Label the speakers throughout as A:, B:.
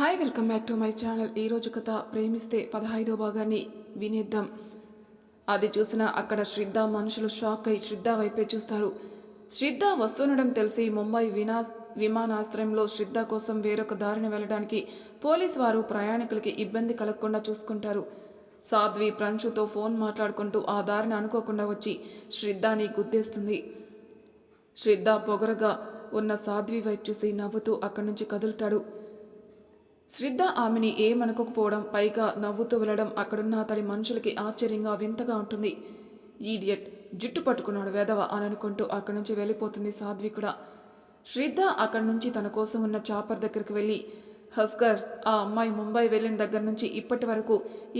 A: Hi welcome back to my channel ఈరోజు కథ ప్రేమిస్తే పదహైదో భాగాన్ని వినేద్దాం. అది చూసిన అక్కడ శ్రద్ధ మనుషులు షాక్ అయి శ్రద్ధ వైపే చూస్తారు. శ్రద్ధ వస్తుండడం తెలిసి ముంబై వినా విమానాశ్రయంలో శ్రద్ధ కోసం వేరొక దారిని వెళ్ళడానికి పోలీస్ వారు ప్రయాణికులకి ఇబ్బంది కలగకుండా చూసుకుంటారు. సాధ్వి ప్రంశుతో ఫోన్ మాట్లాడుకుంటూ ఆ దారిని అనుకోకుండా వచ్చి శ్రద్ధని గుద్దేస్తుంది శ్రద్ధ పొగరగా ఉన్న సాధ్వి వైపు చూసి నవ్వుతూ అక్కడి నుంచి కదులుతాడు. శ్రద్ధ ఆమెని ఏమనుకోకపోవడం పైగా నవ్వుతూ వెళ్ళడం అక్కడున్న అతడి మనుషులకి ఆశ్చర్యంగా వింతగా ఉంటుంది. ఈడియట్ జుట్టు పట్టుకున్నాడు వేదవ అని అనుకుంటూ అక్కడి నుంచి వెళ్ళిపోతుంది సాధ్వి కూడా. శ్రద్ధ అక్కడి నుంచి తన కోసం ఉన్న చాపర్ దగ్గరికి వెళ్ళి హస్కర్ ఆ అమ్మాయి ముంబై వెళ్ళిన దగ్గర నుంచి ఇప్పటి వరకు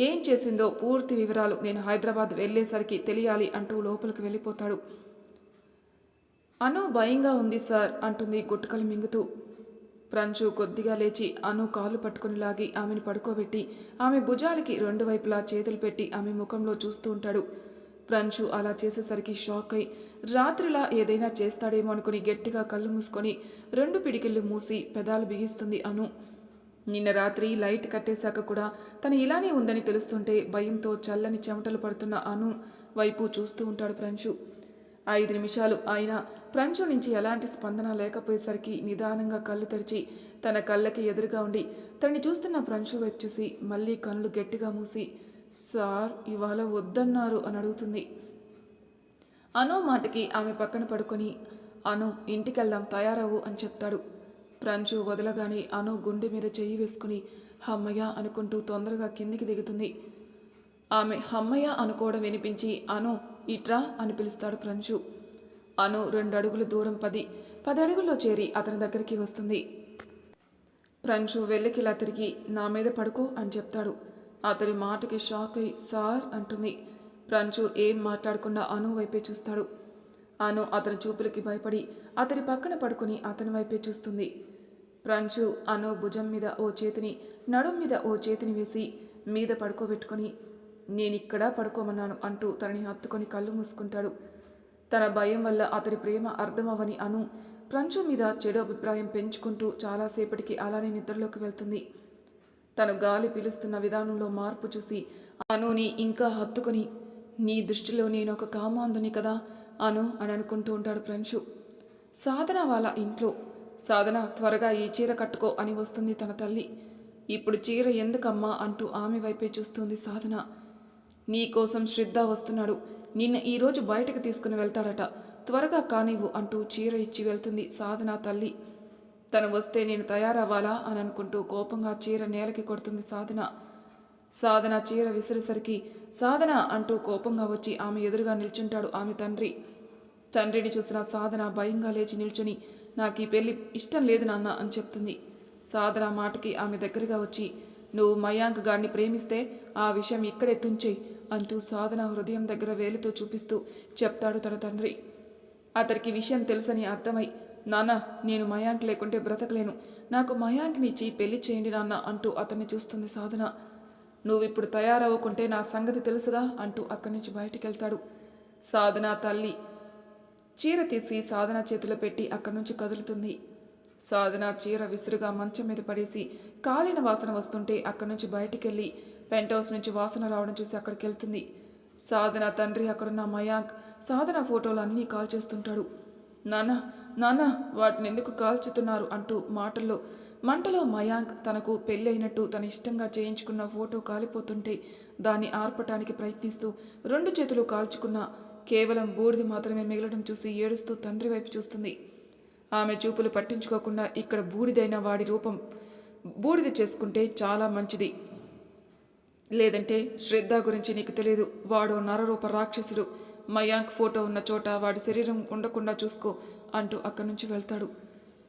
A: ఏం చేసిందో పూర్తి వివరాలు నేను హైదరాబాద్ వెళ్ళేసరికి తెలియాలి అంటూ లోపలికి వెళ్ళిపోతాడు. అను భయంగా ఉంది సార్ అంటుంది గుట్టుకలు మింగుతూ. ప్రంచు కొద్దిగా లేచి అను కాలు పట్టుకుని లాగి ఆమెను పడుకోబెట్టి ఆమె భుజాలకి రెండు వైపులా చేతులు పెట్టి ఆమె ముఖంలో చూస్తూ ఉంటాడు. ప్రంచు అలా చేసేసరికి షాక్ అయి రాత్రిలా ఏదైనా చేస్తాడేమో అనుకుని గట్టిగా కళ్ళు మూసుకొని రెండు పిడికిళ్ళు మూసి పెదాలు బిగిస్తుంది అను. నిన్న రాత్రి లైట్ కట్టేశాక కూడా తను ఇలానే ఉందని తెలుస్తుంటే భయంతో చల్లని చెమటలు పడుతున్న అను వైపు చూస్తూ ఉంటాడు ప్రంచు. ఐదు నిమిషాలు అయినా ప్రంచు నుంచి ఎలాంటి స్పందన లేకపోయేసరికి నిదానంగా కళ్ళు తెరిచి తన కళ్ళకి ఎదురుగా ఉండి తనని చూస్తున్న ప్రంచు వైపు చూసి మళ్ళీ కళ్ళు గట్టిగా మూసి సార్ ఇవాళ వద్దన్నారు అని అడుగుతుంది. అను మాటకి ఆమె పక్కన పడుకొని అను ఇంటికెళ్దాం తయారవు అని చెప్తాడు. ప్రంచు వదలగానే అను గుండె మీద చెయ్యి వేసుకుని హమ్మయ్య అనుకుంటూ తొందరగా కిందికి దిగుతుంది. ఆమె హమ్మయ్య అనుకోవడం వినిపించి అను ఇట్రా అని పిలుస్తాడు ప్రంచు అను రెండు అడుగులు దూరం పది పది అడుగుల్లో చేరి అతని దగ్గరికి వస్తుంది. ప్రంచు వెళ్ళకిలా తిరిగి నా మీద పడుకో అని చెప్తాడు. అతడి మాటకి షాక్ అయి సార్ అంటుంది. ప్రంచు ఏం మాట్లాడకుండా అను వైపే చూస్తాడు. అను అతని చూపులకి భయపడి అతడి పక్కన పడుకుని అతని వైపే చూస్తుంది. ప్రంచు అను భుజం మీద ఓ చేతిని నడుం మీద ఓ చేతిని వేసి మీద పడుకోబెట్టుకొని నేనిక్కడ పడుకోమన్నాను అంటూ తనని హత్తుకొని కళ్ళు మూసుకుంటాడు. తన భయం వల్ల అతడి ప్రేమ అర్థమవని అను ప్రంచు మీద చెడు అభిప్రాయం పెంచుకుంటూ చాలాసేపటికి అలానే నిద్రలోకి వెళ్తుంది. తను గాలి పీలుస్తున్న విధానంలో మార్పు చూసి అనుని ఇంకా హత్తుకొని నీ దృష్టిలో నేను ఒక కామాంధుని కదా అను అని అనుకుంటూ ఉంటాడు ప్రంచు సాధన వాళ్ళ ఇంట్లో. సాధన త్వరగా ఈ చీర కట్టుకో అని వస్తుంది తన తల్లి. ఇప్పుడు చీర ఎందుకమ్మా అంటూ ఆమె వైపే చూస్తుంది సాధన. నీ కోసం శ్రద్ధ వస్తున్నాడు. నిన్న ఈరోజు బయటకు తీసుకుని వెళ్తాడట. త్వరగా కానివ్వు అంటూ చీర ఇచ్చి వెళ్తుంది సాధన తల్లి. తను వస్తే నేను తయారవ్వాలా అని అనుకుంటూ కోపంగా చీర నేలకి కొడుతుంది సాధన. సాధన చీర విసిరేసరికి సాధన అంటూ కోపంగా వచ్చి ఆమె ఎదురుగా నిల్చుంటాడు ఆమె తండ్రి. తండ్రిని చూసిన సాధన భయంగా లేచి నిల్చుని నాకు ఈ పెళ్ళి ఇష్టం లేదు నాన్న అని చెప్తుంది. సాధన మాటకి ఆమె దగ్గరగా వచ్చి నువ్వు మయాంక్ గారిని ప్రేమిస్తే ఆ విషయం ఇక్కడే తుంచేయి అంటూ సాధన హృదయం దగ్గర వేలితో చూపిస్తూ చెప్తాడు తన తండ్రి. అతనికి విషయం తెలుసని అర్థమై నాన్న నేను మయాంక్ లేకుంటే బ్రతకలేను. నాకు మయాంక్నిచ్చి పెళ్ళి చేయండి నాన్న అంటూ అతన్ని చూస్తుంది సాధన. నువ్విప్పుడు తయారవ్వకుంటే నా సంగతి తెలుసుగా అంటూ అక్కడి నుంచి బయటికి వెళ్తాడు సాధన తల్లి చీర తీసి సాధన చేతిలో పెట్టి అక్కడి నుంచి కదులుతుంది. సాధన చీర విసురుగా మంచం మీద పడేసి కాలిన వాసన వస్తుంటే అక్కడి నుంచి బయటికెళ్ళి పెంట్ హౌస్ నుంచి వాసన రావడం చూసి అక్కడికి వెళ్తుంది. సాధన తండ్రి అక్కడున్న మయాంక్ సాధన ఫోటోలు అన్నీ కాల్ చేస్తుంటాడు. నాన్న నాన్న వాటిని ఎందుకు కాల్చుతున్నారు? అంటూ మాటల్లో మంటలో మయాంక్ తనకు పెళ్ళైనట్టు తన ఇష్టంగా చేయించుకున్న ఫోటో కాలిపోతుంటే దాన్ని ఆర్పటానికి ప్రయత్నిస్తూ రెండు చేతులు కాల్చుకున్న కేవలం బూడిది మాత్రమే మిగలడం చూసి ఏడుస్తూ తండ్రి వైపు చూస్తుంది. ఆమె చూపులు పట్టించుకోకుండా ఇక్కడ బూడిదైన వాడి రూపం బూడిద చేసుకుంటే చాలా మంచిది. లేదంటే శ్రద్ధ గురించి నీకు తెలియదు వాడు నరరూప రాక్షసుడు. మయాంక్ ఫోటో ఉన్న చోట వాడి శరీరం ఉండకుండా చూసుకో అంటూ అక్కడి నుంచి వెళ్తాడు.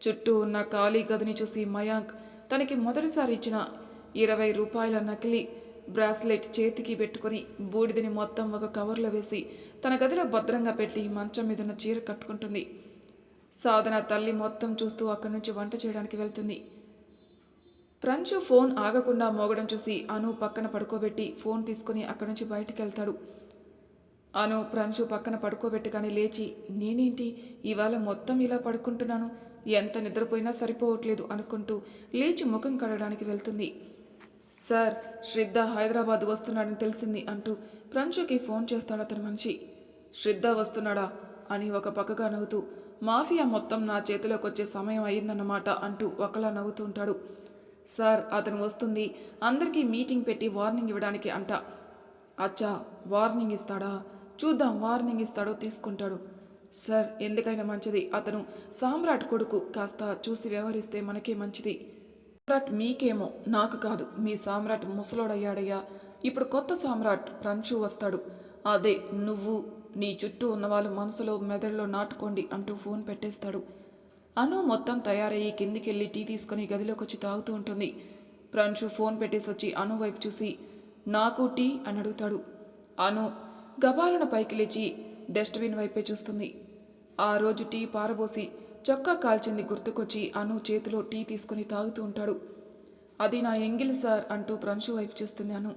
A: చుట్టూ ఉన్న ఖాళీ గదిని చూసి మయాంక్ తనకి మొదటిసారి ఇచ్చిన ఇరవై రూపాయల నకిలీ బ్రాస్లెట్ చేతికి పెట్టుకొని బూడిదని మొత్తం ఒక కవర్లో వేసి తన గదిలో భద్రంగా పెట్టి మంచం మీద ఉన్న చీర కట్టుకుంటుంది. సాధన తల్లి మొత్తం చూస్తూ అక్కడి నుంచి వంట చేయడానికి వెళ్తుంది. ప్రంచు ఫోన్ ఆగకుండా మోగడం చూసి అను పక్కన పడుకోబెట్టి ఫోన్ తీసుకుని అక్కడి నుంచి బయటికి వెళ్తాడు అను ప్రంచు పక్కన పడుకోబెట్టగానే లేచి నేనేంటి? ఇవాళ మొత్తం ఇలా పడుకుంటున్నాను? ఎంత నిద్రపోయినా సరిపోవట్లేదు అనుకుంటూ లేచి ముఖం కడగడానికి వెళ్తుంది. సార్ శ్రద్ధ హైదరాబాద్ వస్తున్నాడని తెలిసింది అంటూ ప్రంచుకి ఫోన్ చేస్తాడు అతని మనిషి. శ్రద్ధ వస్తున్నాడా? అని ఒక పక్కగా నవ్వుతూ మాఫియా మొత్తం నా చేతిలోకి వచ్చే సమయం అయిందన్నమాట అంటూ ఒకలా నవ్వుతూ ఉంటాడు. సార్ అతను వస్తుంది. అందరికీ మీటింగ్ పెట్టి వార్నింగ్ ఇవ్వడానికి అంట. అచ్చా వార్నింగ్ ఇస్తాడా? చూద్దాం వార్నింగ్ ఇస్తాడో తీసుకుంటాడు. సార్ ఎందుకైనా మంచిది. అతను సామ్రాట్ కొడుకు. కాస్త చూసి వ్యవహరిస్తే మనకే మంచిది. సామ్రాట్ మీకేమో? నాకు కాదు. మీ సామ్రాట్ ముసలోడయ్యాడయ్యా. ఇప్పుడు కొత్త సామ్రాట్ ప్రంచు వస్తాడు. అదే నువ్వు నీ చుట్టూ ఉన్నవాళ్ళు మనసులో మెదడులో నాటుకోండి అంటూ ఫోన్ పెట్టేస్తాడు. అను మొత్తం తయారయ్యి కిందికెళ్ళి టీ తీసుకుని గదిలోకి వచ్చి తాగుతూ ఉంటుంది. ప్రంశు ఫోన్ పెట్టేసి వచ్చి అను వైపు చూసి నాకు టీ అని అడుగుతాడు. అను గబాలను పైకి లేచి డస్ట్బిన్ వైపే చూస్తుంది. ఆ రోజు టీ పారబోసి చొక్కా కాల్చింది గుర్తుకొచ్చి అను చేతిలో టీ తీసుకుని తాగుతూ ఉంటాడు. అది నా ఎంగిలి సార్ అంటూ ప్రంశు వైపు చూస్తుంది అను.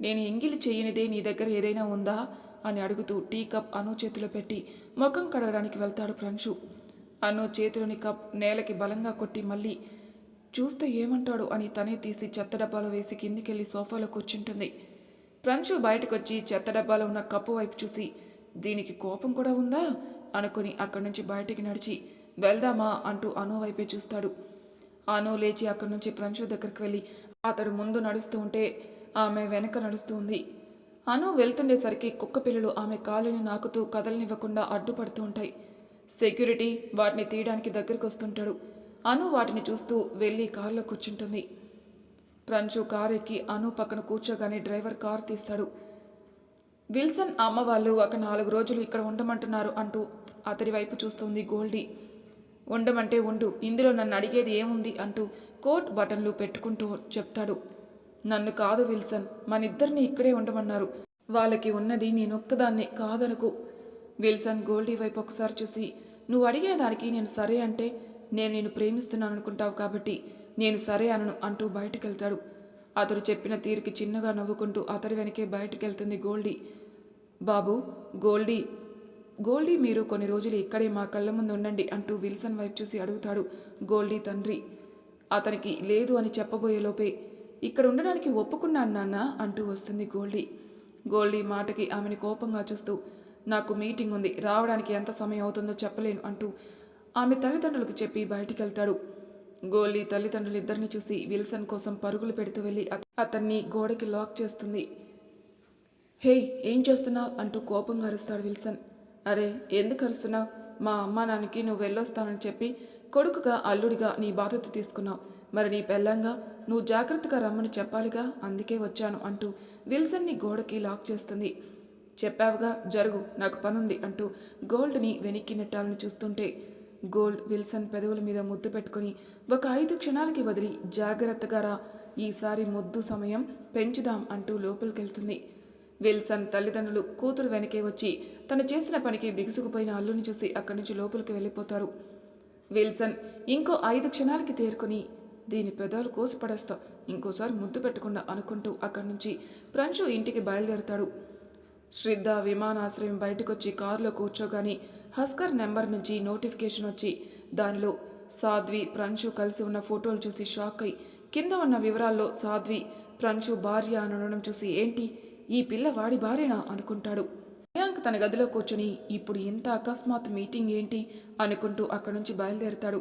A: నేను ఎంగిలి చేయనిదే నీ దగ్గర ఏదైనా ఉందా? అని అడుగుతూ టీ కప్ అను చేతిలో పెట్టి ముఖం కడగడానికి వెళ్తాడు ప్రంశు అను చేతిలోని కప్ నేలకి బలంగా కొట్టి మళ్ళీ చూస్తే ఏమంటాడు? అని తనే తీసి చెత్త డబ్బాలో వేసి కిందికెళ్ళి సోఫాలో కూర్చుంటుంది. ప్రంశు బయటకొచ్చి చెత్త డబ్బాలో ఉన్న కప్పు వైపు చూసి దీనికి కోపం కూడా ఉందా? అనుకుని అక్కడి నుంచి బయటికి నడిచి వెళ్దామా? అంటూ అను వైపే చూస్తాడు. అను లేచి అక్కడి నుంచి ప్రంశు దగ్గరికి వెళ్ళి అతడు ముందు నడుస్తూ ఉంటే ఆమె వెనక నడుస్తూ ఉంది. అను వెళ్తుండేసరికి కుక్క పిల్లలు ఆమె కాలుని నాకుతూ కదలనివ్వకుండా అడ్డుపడుతూ ఉంటాయి. సెక్యూరిటీ వాటిని తీయడానికి దగ్గరికి వస్తుంటాడు. అను వాటిని చూస్తూ వెళ్ళి కారులో కూర్చుంటుంది. ప్రంచు కారు ఎక్కి అను పక్కన కూర్చోగానే డ్రైవర్ కారు తీస్తాడు. విల్సన్ అమ్మ వాళ్ళు ఒక నాలుగు రోజులు ఇక్కడ ఉండమంటున్నారు అంటూ అతడి వైపు చూస్తుంది గోల్డీ. ఉండమంటే ఉండు ఇందులో నన్ను అడిగేది ఏముంది అంటూ కోట్ బటన్లు పెట్టుకుంటూ చెప్తాడు. నన్ను కాదు విల్సన్ మనిద్దరిని ఇక్కడే ఉండమన్నారు. వాళ్ళకి ఉన్నది నేనొక్కదాన్నే కాదనుకు విల్సన్ గోల్డీ వైపు ఒకసారి చూసి నువ్వు అడిగిన దానికి నేను సరే అంటే నేను నేను ప్రేమిస్తున్నాను అనుకుంటావు కాబట్టి నేను సరే అనను అంటూ బయటకెళ్తాడు. అతడు చెప్పిన తీరుకి చిన్నగా నవ్వుకుంటూ అతడి వెనకే బయటికి వెళ్తుంది గోల్డీ. బాబు గోల్డీ గోల్డీ మీరు కొన్ని రోజులు ఇక్కడే మా కళ్ళ ముందు ఉండండి అంటూ విల్సన్ వైపు చూసి అడుగుతాడు గోల్డీ తండ్రి. అతనికి లేదు అని చెప్పబోయే లోపే ఇక్కడ ఉండడానికి ఒప్పుకున్నాను నాన్న అంటూ వస్తుంది గోల్డీ. గోల్డీ మాటకి ఆమెని కోపంగా చూస్తూ నాకు మీటింగ్ ఉంది. రావడానికి ఎంత సమయం అవుతుందో చెప్పలేను అంటూ ఆమె తల్లిదండ్రులకు చెప్పి బయటికి వెళ్తాడు గోలీ తల్లిదండ్రులు ఇద్దరిని చూసి విల్సన్ కోసం పరుగులు పెడుతూ వెళ్ళి అతన్ని గోడకి లాక్ చేస్తుంది. హే ఏం చేస్తున్నావు? అంటూ కోపంగా అరుస్తాడు విల్సన్. అరే ఎందుకు అరుస్తున్నావు? మా అమ్మా నాన్నకి నువ్వు వెళ్ళొస్తానని చెప్పి కొడుకుగా అల్లుడిగా నీ బాధ్యత తీసుకున్నావు. మరి నీ పెళ్ళంగా? నువ్వు జాగ్రత్తగా రమ్మని చెప్పాలిగా? అందుకే వచ్చాను అంటూ విల్సన్ని గోడకి లాక్ చేస్తుంది. చెప్పావుగా జరుగు నాకు పనుంది అంటూ గోల్డ్ని వెనక్కి నెట్టాలని చూస్తుంటే గోల్డ్ విల్సన్ పెదవుల మీద ముద్దు పెట్టుకుని ఒక ఐదు క్షణాలకి వదిలి జాగ్రత్తగా రా. ఈసారి ముద్దు సమయం పెంచుదాం అంటూ లోపలికెళ్తుంది. విల్సన్ తల్లిదండ్రులు కూతురు వెనకే వచ్చి తను చేసిన పనికి బిగుసుకుపోయిన అల్లుని చూసి అక్కడి నుంచి లోపలికి వెళ్ళిపోతారు. విల్సన్ ఇంకో ఐదు క్షణాలకి తేరుకొని దీని పెదాలు కోసి పడేస్తా. ఇంకోసారి ముద్దు పెట్టకుండా అనుకుంటూ అక్కడి నుంచి ప్రంచు ఇంటికి బయలుదేరుతాడు. శ్రద్ధ విమానాశ్రయం బయటకొచ్చి కారులో కూర్చోగానే హస్కర్ నెంబర్ నుంచి నోటిఫికేషన్ వచ్చి దానిలో సాధ్వి ప్రంశు కలిసి ఉన్న ఫోటోలు చూసి షాక్ అయి కింద ఉన్న వివరాల్లో సాధ్వి ప్రంశు భార్య అనడం చూసి ఏంటి ఈ పిల్ల వాడి భార్యనా అనుకుంటాడు. మయాంక్ తన గదిలో కూర్చుని ఇప్పుడు ఇంత అకస్మాత్ మీటింగ్ ఏంటి అనుకుంటూ అక్కడి నుంచి బయలుదేరుతాడు.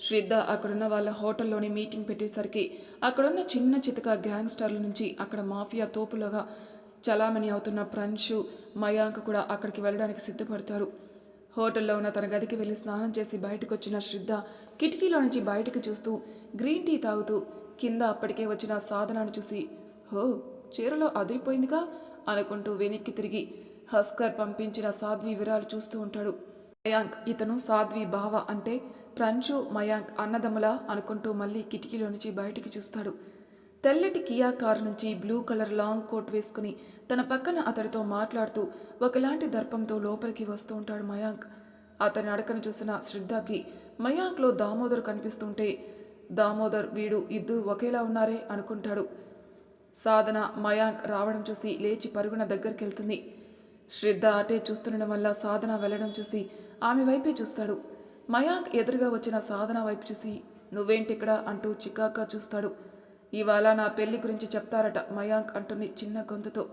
A: శ్రద్ధ అక్కడున్న వాళ్ళ హోటల్లోని మీటింగ్ పెట్టేసరికి అక్కడున్న చిన్న చితక గ్యాంగ్స్టర్ల నుంచి అక్కడ మాఫియా తోపులుగా చలామణి అవుతున్న ప్రంశు మయాంక్ కూడా అక్కడికి వెళ్ళడానికి సిద్ధపడతారు. హోటల్లో ఉన్న తన గదికి వెళ్ళి స్నానం చేసి బయటకు వచ్చిన శ్రద్ధ కిటికీలో నుంచి బయటకు చూస్తూ గ్రీన్ టీ తాగుతూ కింద అప్పటికే వచ్చిన సాధనాన్ని చూసి హో చీరలో అదిరిపోయిందిగా అనుకుంటూ వెనక్కి తిరిగి హస్కర్ పంపించిన సాధ్వి వివరాలు చూస్తూ ఉంటాడు. మయాంక్ ఇతను సాధ్వి బావ అంటే ప్రంచు మయాంక్ అన్నదమ్ముల అనుకుంటూ మళ్ళీ కిటికీలో నుంచి బయటికి చూస్తాడు. తెల్లటి కియా కారు నుంచి బ్లూ కలర్ లాంగ్ కోట్ వేసుకుని తన పక్కన అతడితో మాట్లాడుతూ ఒకలాంటి దర్పంతో లోపలికి వస్తూ ఉంటాడు మయాంక్. అతని అడకను చూసిన శ్రద్ధకి మయాంక్లో దామోదర్ కనిపిస్తుంటే దామోదర్ వీడు ఇద్దరు ఒకేలా ఉన్నారే అనుకుంటాడు. సాధన మయాంక్ రావడం చూసి లేచి పరుగున దగ్గరికి వెళ్తుంది శ్రద్ధ అటే చూస్తుండడం వల్ల సాధన వెళ్ళడం చూసి ఆమె వైపే చూస్తాడు. మయాంక్ ఎదురుగా వచ్చిన సాధన వైపు చూసి నువ్వేంటిక్కడ? అంటూ చికాగ్గా చూస్తాడు. ఇవాళ నా పెళ్ళి గురించి చెప్తారట మయాంక్ అంటుంది చిన్న గొంతుతో.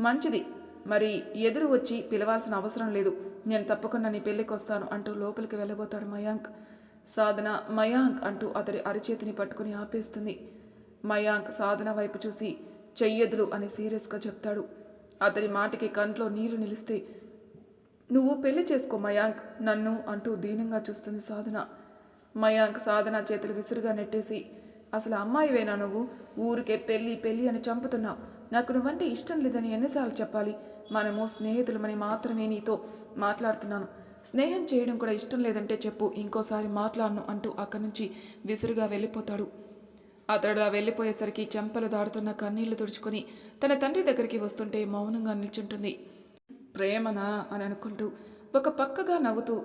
A: మంచిది. మరి ఎదురు వచ్చి పిలవాల్సిన అవసరం లేదు. నేను తప్పకుండా నీ పెళ్ళికి వస్తాను అంటూ లోపలికి వెళ్ళబోతాడు మయాంక్. సాధన మయాంక్ అంటూ అతడి అరిచేతిని పట్టుకుని ఆపేస్తుంది. మయాంక్ సాధన వైపు చూసి చెయ్యదులు అని సీరియస్గా చెప్తాడు. అతడి మాటకి కంట్లో నీరు నిలిస్తే నువ్వు పెళ్ళి చేసుకో మయాంక్ నన్ను అంటూ దీనంగా చూస్తుంది సాధన. మయాంక్ సాధన చేతులు విసురుగా నెట్టేసి అసలు అమ్మాయివేనా నువ్వు? ఊరికే పెళ్ళి పెళ్ళి అని చంపుతున్నావు. నాకు నువ్వంటే ఇష్టం లేదని ఎన్నిసార్లు చెప్పాలి. మనము స్నేహితులమని మాత్రమే నీతో మాట్లాడుతున్నాను. స్నేహం చేయడం కూడా ఇష్టం లేదంటే చెప్పు ఇంకోసారి మాట్లాడను అంటూ అక్కడి నుంచి విసురుగా వెళ్ళిపోతాడు. అతడులా వెళ్ళిపోయేసరికి చెంపలు దాడుతున్న కన్నీళ్ళు తుడుచుకొని తన తండ్రి దగ్గరికి వస్తుంటే మౌనంగా నిల్చుంటుంది. ప్రేమనా? అని అనుకుంటూ ఒక పక్కగా నవ్వుతూ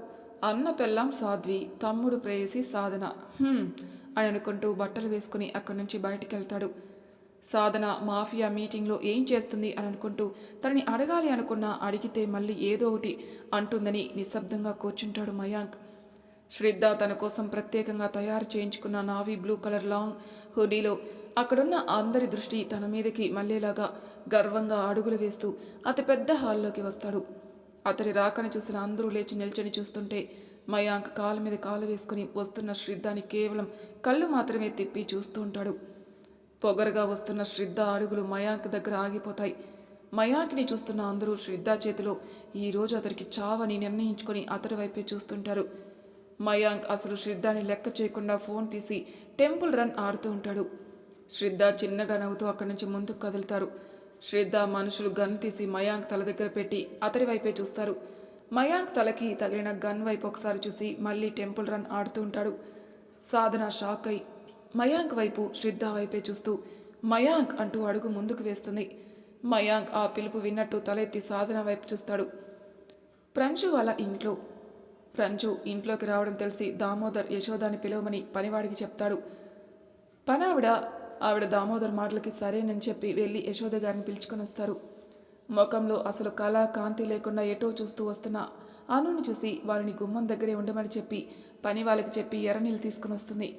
A: అన్న పెళ్ళాం సాధ్వి తమ్ముడు ప్రేయసి సాధన. అని అనుకుంటూ బట్టలు వేసుకుని అక్కడి నుంచి బయటికి వెళ్తాడు సాధన మాఫియా మీటింగ్లో ఏం చేస్తుంది అని అనుకుంటూ తనని అడగాలి అనుకున్నా అడిగితే మళ్ళీ ఏదో ఒకటి అంటుందని నిశ్శబ్దంగా కూర్చుంటాడు మయాంక్. శ్రద్ధ తన కోసం ప్రత్యేకంగా తయారు చేయించుకున్న నావీ బ్లూ కలర్ లాంగ్ హుడీలో అక్కడున్న అందరి దృష్టి తన మీదకి మళ్ళేలాగా గర్వంగా అడుగులు వేస్తూ అతి పెద్ద హాల్లోకి వస్తాడు. అతడి రాకని చూసిన అందరూ లేచి నిల్చొని చూస్తుంటే మయాంక్ కాలు మీద కాలు వేసుకుని వస్తున్న శ్రద్ధని కేవలం కళ్ళు మాత్రమే తిప్పి చూస్తూ ఉంటాడు. పొగరగా వస్తున్న శ్రద్ధ అడుగులు మయాంక్ దగ్గర ఆగిపోతాయి. మయాంక్ని చూస్తున్న అందరూ శ్రద్ధ చేతిలో ఈరోజు అతడికి చావని నిర్ణయించుకొని అతడి వైపే చూస్తుంటారు. మయాంక్ అసలు శ్రద్ధని లెక్క చేయకుండా ఫోన్ తీసి టెంపుల్ రన్ ఆడుతూ ఉంటాడు. శ్రద్ధ చిన్నగా నవ్వుతూ అక్కడి నుంచి ముందుకు కదులుతారు. శ్రద్ధ మనుషులు గన్ తీసి మయాంక్ తల దగ్గర పెట్టి అతడి వైపే చూస్తారు. మయాంక్ తలకి తగిలిన గన్ వైపు ఒకసారి చూసి మళ్ళీ టెంపుల్ రన్ ఆడుతూ ఉంటాడు. సాధన షాక్ అయి మయాంక్ వైపు శ్రద్ధ వైపే చూస్తూ మయాంక్ అంటూ అడుగు ముందుకు వేస్తుంది. మయాంక్ ఆ పిలుపు విన్నట్టు తలెత్తి సాధన వైపు చూస్తాడు. ప్రంచు వాళ్ళ ఇంట్లో ప్రంచు ఇంట్లోకి రావడం తెలిసి దామోదర్ యశోదాని పిలవమని పనివాడికి చెప్తాడు. పనావిడ ఆవిడ దామోదర్ మాటలకి సరేనని చెప్పి వెళ్ళి యశోద గారిని పిలుచుకొని వస్తారు ముఖంలో అసలు కళ కాంతి లేకుండా ఎటో చూస్తూ వస్తున్న అనుని చూసి వారిని గుమ్మం దగ్గరే ఉండమని చెప్పి పని వాళ్ళకి చెప్పి ఎర్రనీళ్ళు తీసుకుని వస్తుంది.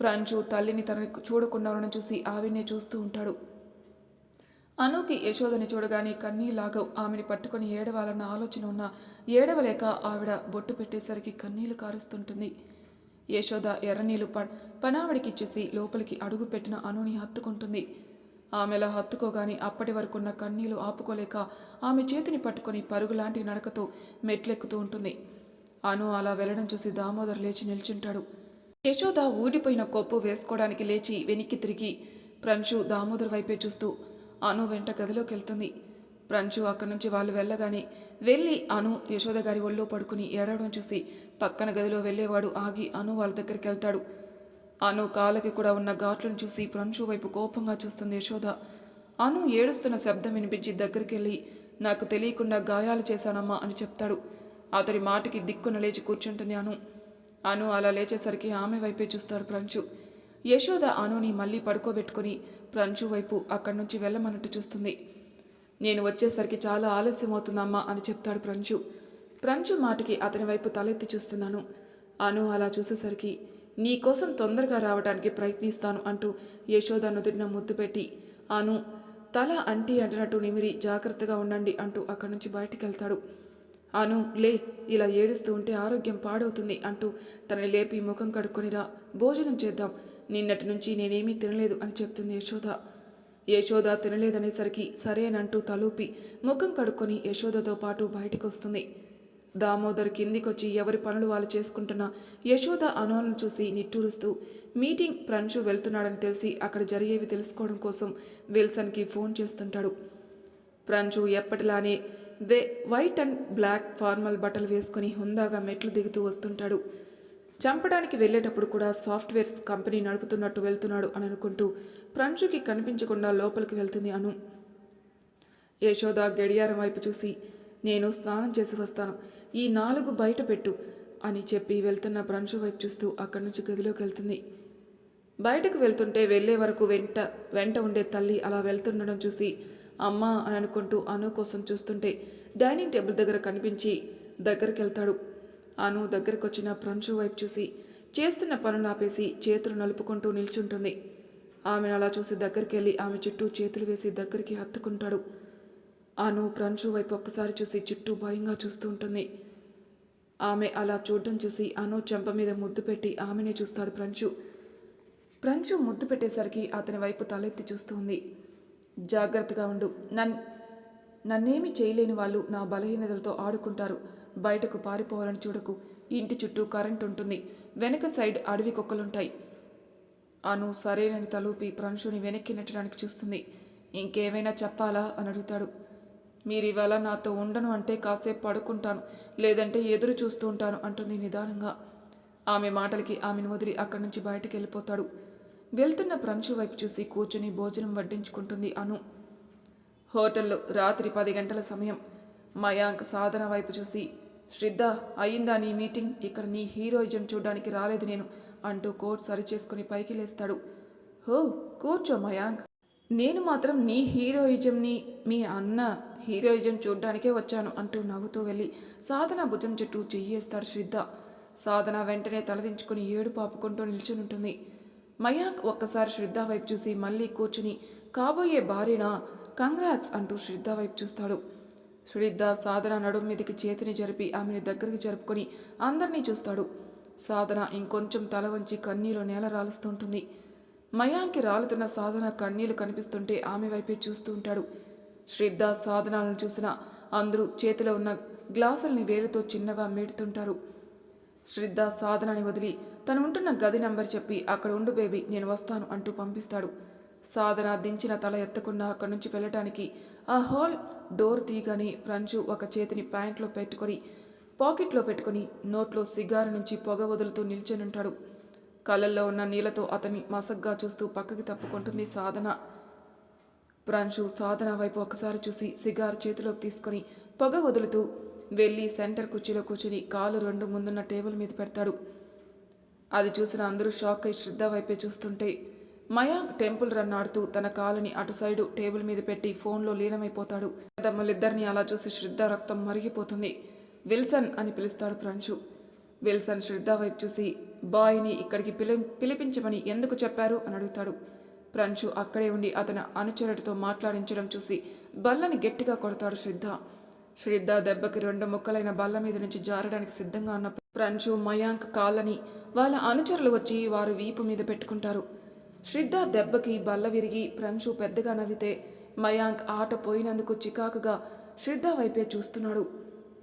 A: ప్రంచు తల్లిని తనని చూడకుండా ఉండడం చూసి ఆవిడనే చూస్తూ ఉంటాడు. అనుకి యశోదని చూడగానే కన్నీలాగవు ఆమెని పట్టుకొని ఏడవాలన్న ఆలోచన ఉన్న ఏడవలేక ఆవిడ బొట్టు పెట్టేసరికి కన్నీళ్ళు కారుస్తుంటుంది. యశోద ఎర్రనీళ్ళు ప పనావిడికిచ్చేసి లోపలికి అడుగు పెట్టిన అనుని హత్తుకుంటుంది. ఆమెలా హత్తుకోగాని అప్పటి వరకున్న కన్నీళ్ళు ఆపుకోలేక ఆమె చేతిని పట్టుకొని పరుగులాంటి నడకతో మెట్లెక్కుతూ ఉంటుంది. అను అలా వెళ్ళడం చూసి దామోదర్ లేచి నిల్చుంటాడు. యశోద ఊడిపోయిన కొప్పు వేసుకోవడానికి లేచి వెనక్కి తిరిగి ప్రంశు దామోదర్ వైపే చూస్తూ అను వెంట గదిలోకి వెళ్తుంది ప్రంచు అక్కడి నుంచి వాళ్ళు వెళ్ళగానే వెళ్ళి అను యశోద గారి ఒళ్ళో పడుకుని ఏడవడం చూసి పక్కన గదిలో వెళ్ళేవాడు ఆగి అను వాళ్ళ దగ్గరికి వెళ్తాడు. అను కాళ్ళకి కూడా ఉన్న ఘాట్లను చూసి ప్రంచు వైపు కోపంగా చూస్తుంది యశోద. అను ఏడుస్తున్న శబ్దం వినిపించి దగ్గరికి వెళ్ళి నాకు తెలియకుండా గాయాలు చేశానమ్మా అని చెప్తాడు. అతడి మాటకి దిక్కున లేచి కూర్చుంటుంది అను. అను అలా లేచేసరికి ఆమె వైపే చూస్తాడు ప్రంచు యశోద అనుని మళ్ళీ పడుకోబెట్టుకుని ప్రంచు వైపు అక్కడి నుంచి వెళ్ళమన్నట్టు చూస్తుంది. నేను వచ్చేసరికి చాలా ఆలస్యం అవుతుందమ్మా అని చెప్తాడు ప్రంచు ప్రంచు మాటకి అతని వైపు తలెత్తి చూస్తున్నాను అను అలా చూసేసరికి నీకోసం తొందరగా రావడానికి ప్రయత్నిస్తాను అంటూ యశోద నుదిరిన ముద్దు పెట్టి అను తల అంటి అంటున్నట్టు నిమిరి జాగ్రత్తగా ఉండండి అంటూ అక్కడి నుంచి బయటికి వెళ్తాడు అను లే ఇలా ఏడుస్తూ ఉంటే ఆరోగ్యం పాడవుతుంది అంటూ తనని లేపి ముఖం కడుక్కొనిరా భోజనం చేద్దాం. నిన్నటి నుంచి నేనేమీ తినలేదు అని చెప్తుంది యశోద. యశోద తినలేదనేసరికి సరేనంటూ తలూపి ముఖం కడుక్కొని యశోదతో పాటు బయటికి వస్తుంది దామోదర్ కిందికొచ్చి ఎవరి పనులు వాళ్ళు చేసుకుంటున్న యశోద అనోలను చూసి నిట్టూరుస్తూ మీటింగ్ ప్రంచు వెళ్తున్నాడని తెలిసి అక్కడ జరిగేవి తెలుసుకోవడం కోసం విల్సన్కి ఫోన్ చేస్తుంటాడు. ప్రంచు ఎప్పటిలానే వే వైట్ అండ్ బ్లాక్ ఫార్మల్ బట్టలు వేసుకుని హుందాగా మెట్లు దిగుతూ వస్తుంటాడు. చంపడానికి వెళ్ళేటప్పుడు కూడా సాఫ్ట్వేర్స్ కంపెనీ నడుపుతున్నట్టు వెళ్తున్నాడు అని అనుకుంటూ ప్రంచుకి కనిపించకుండా లోపలికి వెళ్తుంది అను. యశోద గడియారం వైపు చూసి నేను స్నానం చేసి వస్తాను. ఈ నాలుగు బయట పెట్టు అని చెప్పి వెళ్తున్న ప్రంచు వైపు చూస్తూ అక్కడి నుంచి గదిలోకి వెళ్తుంది. బయటకు వెళ్తుంటే వెళ్ళే వరకు వెంట వెంట ఉండే తల్లి అలా వెళ్తుండడం చూసి అమ్మ అని అనుకుంటూ అను కోసం చూస్తుంటే డైనింగ్ టేబుల్ దగ్గర కనిపించి దగ్గరికి వెళ్తాడు. అను దగ్గరకొచ్చిన ప్రంచు వైపు చూసి చేస్తున్న పనులు ఆపేసి చేతులు నలుపుకుంటూ నిల్చుంటుంది. ఆమెను అలా చూసి దగ్గరికి వెళ్ళి ఆమె చుట్టూ చేతులు వేసి దగ్గరికి హత్తుకుంటాడు. అను ప్రంచు వైపు ఒక్కసారి చూసి చుట్టూ భయంగా చూస్తూ ఉంటుంది. ఆమె అలా చూడడం చూసి అను చెంప మీద ముద్దు పెట్టి ఆమెనే చూస్తాడు ప్రంచు. ప్రంచు ముద్దు పెట్టేసరికి అతని వైపు తలెత్తి చూస్తుంది. జాగ్రత్తగా ఉండు. నన్ నన్నేమి చేయలేని వాళ్ళు నా బలహీనతలతో ఆడుకుంటారు. బయటకు పారిపోవాలని చూడకు. ఇంటి చుట్టూ కరెంట్ ఉంటుంది. వెనక సైడ్ అడవి కుక్కలుంటాయి. అను సరేనని తలూపి ప్రంశుని వెనక్కి నెట్టడానికి చూస్తుంది. ఇంకేమైనా చెప్పాలా? అని అడుగుతాడు. మీరు ఇవాళ నాతో ఉండను అంటే కాసేపు పడుకుంటాను లేదంటే ఎదురు చూస్తూ ఉంటాను అంటుంది నిదానంగా. ఆమె మాటలకి ఆమెను వదిలి అక్కడి నుంచి బయటకు వెళ్ళిపోతాడు వెళ్తున్న ప్రంశు వైపు చూసి కూర్చుని భోజనం వడ్డించుకుంటుంది అను. హోటల్లో రాత్రి పది గంటల సమయం. మయాంక్ సాధన వైపు చూసి శ్రద్ధ అయిందా నీ మీటింగ్? ఇక్కడ నీ హీరోయిజం చూడడానికి రాలేదు నేను అంటూ కోట్ సరిచేసుకుని పైకి లేస్తాడు. హో కూర్చో మయాంక్. నేను మాత్రం నీ హీరోయిజంని మీ అన్న హీరోయిజం చూడ్డానికే వచ్చాను అంటూ నవ్వుతూ వెళ్ళి సాధన భుజం చుట్టూ చెయ్యేస్తాడు శ్రద్ధ. సాధన వెంటనే తలదించుకుని ఏడు పాపుకుంటూ నిల్చుని ఉంటుంది మయాంక్ ఒక్కసారి శ్రద్ధ వైపు చూసి మళ్ళీ కూర్చుని కాబోయే భార్యనా? కంగ్రాట్స్ అంటూ శ్రద్ధ వైపు చూస్తాడు. శ్రద్ధ సాధన నడుం మీదకి చేతిని జరిపి ఆమెని దగ్గరికి జరుపుకొని అందరినీ చూస్తాడు. సాధన ఇంకొంచెం తల వంచి కన్నీలో నేల రాలుస్తుంటుంది మయాంకి రాలుతున్న సాధన కన్నీళ్ళు కనిపిస్తుంటే ఆమె వైపే చూస్తూ ఉంటాడు. శ్రద్ధ సాధనాలను చూసిన అందరూ చేతిలో ఉన్న గ్లాసుల్ని వేలుతో చిన్నగా మీడుతుంటారు శ్రద్ధ సాధనని వదిలి తను ఉంటున్న గది నంబర్ చెప్పి అక్కడ ఉండు బేబీ నేను వస్తాను అంటూ పంపిస్తాడు. సాధన దించిన తల ఎత్తకుండా అక్కడి నుంచి వెళ్ళటానికి ఆ హాల్ డోర్ తీయగానే ప్రంచు ఒక చేతిని ప్యాంట్లో పెట్టుకొని పాకెట్లో పెట్టుకొని నోట్లో సిగారు నుంచి పొగ వదులుతూ నిల్చొని ఉంటాడు కళ్ళల్లో ఉన్న నీళ్ళతో అతన్ని మసగ్గా చూస్తూ పక్కకి తప్పుకుంటుంది సాధన. ప్రాంశు సాధన వైపు ఒకసారి చూసి సిగార్ చేతిలోకి తీసుకొని పొగ వదులుతూ వెళ్ళి సెంటర్ కుర్చీలో కూర్చుని కాలు రెండు ముందున్న టేబుల్ మీద పెడతాడు. అది చూసిన అందరూ షాక్ అయి శ్రద్ధ వైపే చూస్తుంటే మయాంక్ టెంపుల్ రన్ ఆడుతూ తన కాలుని అటు సైడు టేబుల్ మీద పెట్టి ఫోన్లో లీనమైపోతాడు. తమ్ములిద్దరిని అలా చూసి శ్రద్ధ రక్తం మరిగిపోతుంది. విల్సన్ అని పిలుస్తాడు ప్రంశు. విల్సన్ శ్రద్ధ వైపు చూసి బాయ్ని ఇక్కడికి పిలి పిలిపించమని ఎందుకు చెప్పారు? అని అడుగుతాడు. ప్రంచు అక్కడే ఉండి అతని అనుచరుడితో మాట్లాడించడం చూసి బల్లని గట్టిగా కొడతాడు శ్రద్ధ. శ్రద్ధ దెబ్బకి రెండు ముక్కలైన బల్ల మీద నుంచి జారడానికి సిద్ధంగా ఉన్న ప్రంచు మయాంక్ కాళ్ళని వాళ్ళ అనుచరులు వచ్చి వారు వీపు మీద పెట్టుకుంటారు. శ్రద్ధ దెబ్బకి బల్ల విరిగి ప్రంచు పెద్దగా నవ్వితే మయాంక్ ఆట పోయినందుకు చికాకుగా శ్రద్ధ వైపే చూస్తున్నాడు.